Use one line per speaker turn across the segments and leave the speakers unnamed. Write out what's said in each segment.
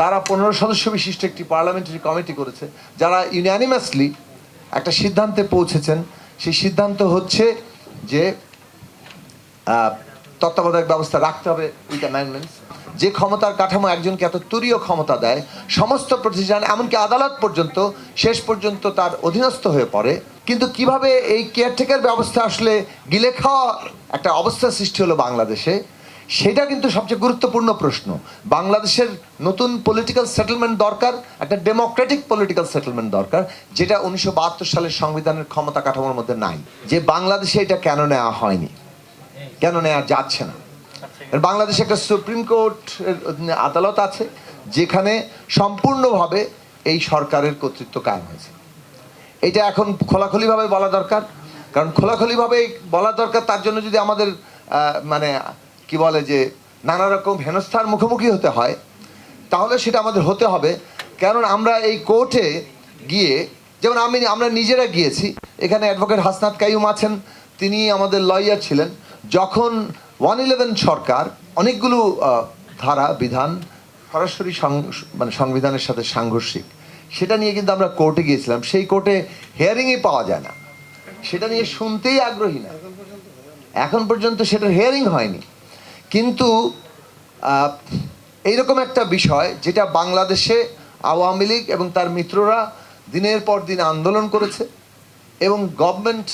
তারা পনেরো সদস্য বিশিষ্ট একটি পার্লামেন্টারি কমিটি করেছে, যারা ইউনানিমাসলি একটা সিদ্ধান্তে পৌঁছেছেন। সেই সিদ্ধান্ত হচ্ছে যে তত্ত্বাবধায়ক ব্যবস্থা রাখতে হবে উইথ অ্যামেন্ডমেন্টস যে ক্ষমতার কাঠামো একজনকে এত তুরীয় ক্ষমতা দেয়, সমস্ত প্রতিষ্ঠান, এমনকি আদালত পর্যন্ত, শেষ পর্যন্ত তার অধীনস্থ হয়ে পড়ে। কিন্তু কীভাবে এই কেয়ারটেকার ব্যবস্থা আসলে গিলে খাওয়া একটা অবস্থা সৃষ্টি হলো বাংলাদেশে? সেটা কিন্তু সবচেয়ে গুরুত্বপূর্ণ প্রশ্ন। বাংলাদেশের নতুন পলিটিক্যাল সেটেলমেন্ট দরকার, একটা ডেমোক্রেটিক পলিটিক্যাল সেটেলমেন্ট দরকার, যেটা উনিশশো বাহাত্তর সালের সংবিধানের ক্ষমতা কাঠামোর মধ্যে নাই। যে বাংলাদেশে এটা কেন নেওয়া হয়নি? কেন নেওয়া যাচ্ছে না? বাংলাদেশে একটা সুপ্রিম কোর্ট আদালত আছে, যেখানে সম্পূর্ণভাবে এই সরকারের কর্তৃত্ব কায়েম হয়েছে। এটা এখন খোলাখুলিভাবে বলা দরকার, কারণ খোলাখুলিভাবে বলা দরকার, তার জন্য যদি আমাদের মানে কি বলে যে নানা রকম হেনস্থার মুখোমুখি হতে হয়, তাহলে সেটা আমাদের হতে হবে। কারণ আমরা এই কোর্টে গিয়ে, যেমন আমি, আমরা নিজেরা গিয়েছি, এখানে অ্যাডভোকেট হাসনাত কাইম আছেন, তিনি আমাদের লয়ার ছিলেন। যখন ওয়ান ইলেভেন সরকার অনেকগুলো ধারা, বিধান, সরাসরি মানে সংবিধানের সাথে সাংঘর্ষিক, সেটা নিয়ে কিন্তু আমরা কোর্টে গিয়েছিলাম। সেই কোর্টে হেয়ারিংই পাওয়া যায় না। সেটা নিয়ে শুনতেই আগ্রহী না। এখন পর্যন্ত সেটার হেয়ারিং হয়নি। কিন্তু এইরকম একটা বিষয় যেটা বাংলাদেশে আওয়ামী লীগ এবং তার মিত্ররা দিনের পর দিন আন্দোলন করেছে এবং গভর্নমেন্ট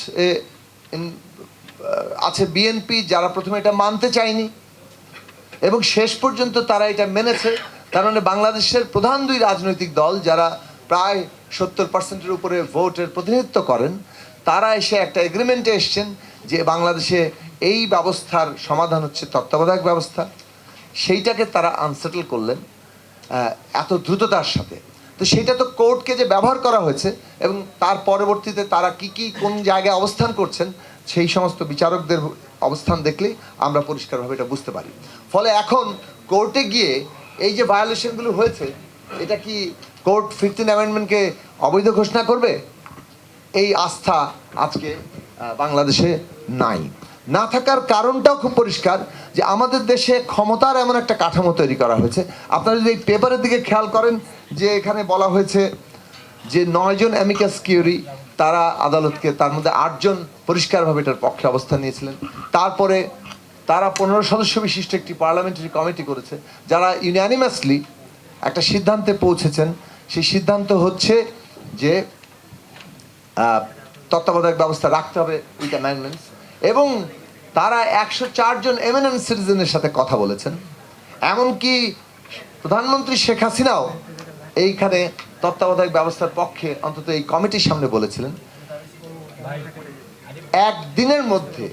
আছে বিএনপি যারা প্রথমে এটা মানতে চায়নি এবং শেষ পর্যন্ত তারা এটা মেনেছে। তার মানে বাংলাদেশের প্রধান দুই রাজনৈতিক দল যারা প্রায় সত্তর পার্সেন্টের উপরে ভোটের প্রতিনিধিত্ব করেন, তারা এসে একটা এগ্রিমেন্টে এসছেন যে বাংলাদেশে এই ব্যবস্থার সমাধান হচ্ছে তত্ত্বাবধায়ক ব্যবস্থা। সেইটাকে তারা আনসেটেল করলেন এত দ্রুততার সাথে। তো সেটা তো কোর্টকে যে ব্যবহার করা হয়েছে এবং তার পরবর্তীতে তারা কি কি, কোন জায়গায় অবস্থান করছেন, সেই সমস্ত বিচারকদের অবস্থান দেখলেই আমরা পরিষ্কারভাবে এটা বুঝতে পারি। ফলে এখন কোর্টে গিয়ে এই যে ভায়োলেশনগুলো হয়েছে, এটা কি কোর্ট ফিফটিন অ্যামেন্ডমেন্টকে অবৈধ ঘোষণা করবে? এই আস্থা আজকে বাংলাদেশে নাই। না থাকার কারণটাও খুব পরিষ্কার যে আমাদের দেশে ক্ষমতার এমন একটা কাঠামো তৈরি করা হয়েছে। আপনারা যদি এই পেপারের দিকে খেয়াল করেন যে এখানে বলা হয়েছে যে নয়জন অ্যামিকাস কিউরি, তারা আদালতকে তার মধ্যে আটজন পরিষ্কারভাবে এটার পক্ষে অবস্থান নিয়েছিলেন। তারপরে তারা পনেরো সদস্য বিশিষ্ট একটি পার্লামেন্টারি কমিটি করেছে, যারা ইউনানিমাসলি একটা সিদ্ধান্তে পৌঁছেছেন। সেই সিদ্ধান্ত হচ্ছে যে তত্ত্বাবধায়ক ব্যবস্থা রাখতে হবে উইথ অ্যামেন্ডমেন্টস এবং তারা একশো চারজন এমিনেন্ট সিটিজেনের সাথে কথা বলেছেন। এমনকি প্রধানমন্ত্রী শেখ হাসিনাও এইখানে তত্ত্বাবধায়ক ব্যবস্থার পক্ষে অন্তত এই কমিটির সামনে বলেছিলেন। একদিনের মধ্যে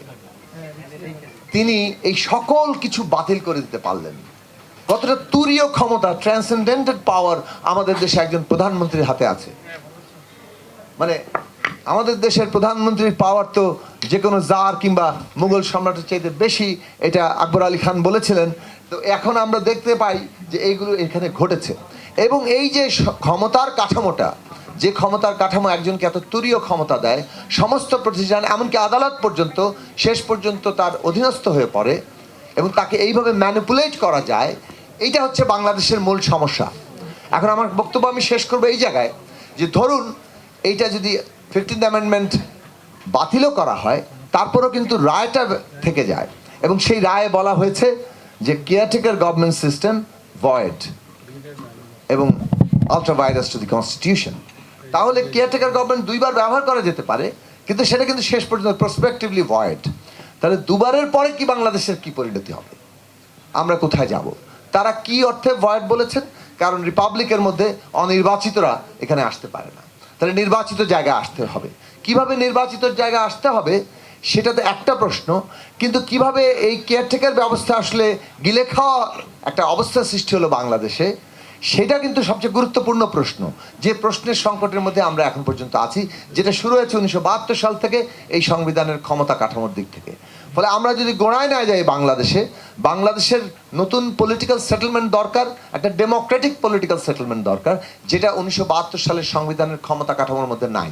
তিনি এই সকল কিছু বাতিল করে দিতে পারলেন। কতটা তুরীয় ক্ষমতা ট্রান্সেন্ডেন্টেড পাওয়ার আমাদের দেশে একজন প্রধানমন্ত্রীর হাতে আছে। মানে আমাদের দেশের প্রধানমন্ত্রীর পাওয়ার তো যে কোনো জার কিংবা মুঘল সম্রাটের চাইতে বেশি, এটা আকবর আলী খান বলেছিলেন। তো এখন আমরা দেখতে পাই যে এইগুলো এখানে ঘটেছে। এবং এই যে ক্ষমতার কাঠামোটা, যে ক্ষমতার কাঠামো একজনকে এত তুরীয় ক্ষমতা দেয়, সমস্ত প্রতিষ্ঠান, এমনকি আদালত পর্যন্ত, শেষ পর্যন্ত তার অধীনস্থ হয়ে পড়ে এবং তাকে এইভাবে ম্যানিপুলেট করা যায়, এইটা হচ্ছে বাংলাদেশের মূল সমস্যা। এখন আমার বক্তব্য আমি শেষ করব এই জায়গায় যে ধরুন, এইটা যদি ফিফটিন্থ অ্যামেন্ডমেন্ট বাতিলও করা হয়, তারপরেও কিন্তু রায়টা থেকে যায়। এবং সেই রায়ে বলা হয়েছে যে কেয়ারটেকার গভর্নমেন্ট সিস্টেম ভয়েড এবং ultra vires to the constitution তাহলে কেয়ারটেকার গভর্নমেন্ট দুইবার ব্যবহার করা যেতে পারে, কিন্তু সেটা কিন্তু শেষ পর্যন্ত প্রসপেক্টিভলি ভয়েড তাহলে দুবারের পরে কি বাংলাদেশের কি পরিণতি হবে? আমরা কোথায় যাব? তারা কি অর্থে ভয়েড বলেছেন? কারণ রিপাবলিকের মধ্যে অনির্বাচিতরা এখানে আসতে পারে না। তাহলে নির্বাচিত জায়গায় আসতে হবে। কীভাবে নির্বাচিত জায়গায় আসতে হবে সেটা তো একটা প্রশ্ন, কিন্তু কীভাবে এই কেয়ারটেকার ব্যবস্থা আসলে গিলে খাওয়া একটা অবস্থা সৃষ্টি হলো বাংলাদেশে, সেটা কিন্তু সবচেয়ে গুরুত্বপূর্ণ প্রশ্ন। যে প্রশ্নের সংকটের মধ্যে আমরা এখন পর্যন্ত আছি, যেটা শুরু হয়েছে উনিশশো বাহাত্তর সাল থেকে এই সংবিধানের ক্ষমতা কাঠামোর দিক থেকে। ফলে আমরা যদি গোড়ায় না যাই বাংলাদেশে, বাংলাদেশের নতুন পলিটিক্যাল সেটেলমেন্ট দরকার, একটা ডেমোক্রেটিক পলিটিক্যাল সেটেলমেন্ট দরকার, যেটা উনিশশো বাহাত্তর সালের সংবিধানের ক্ষমতা কাঠামোর মধ্যে নাই।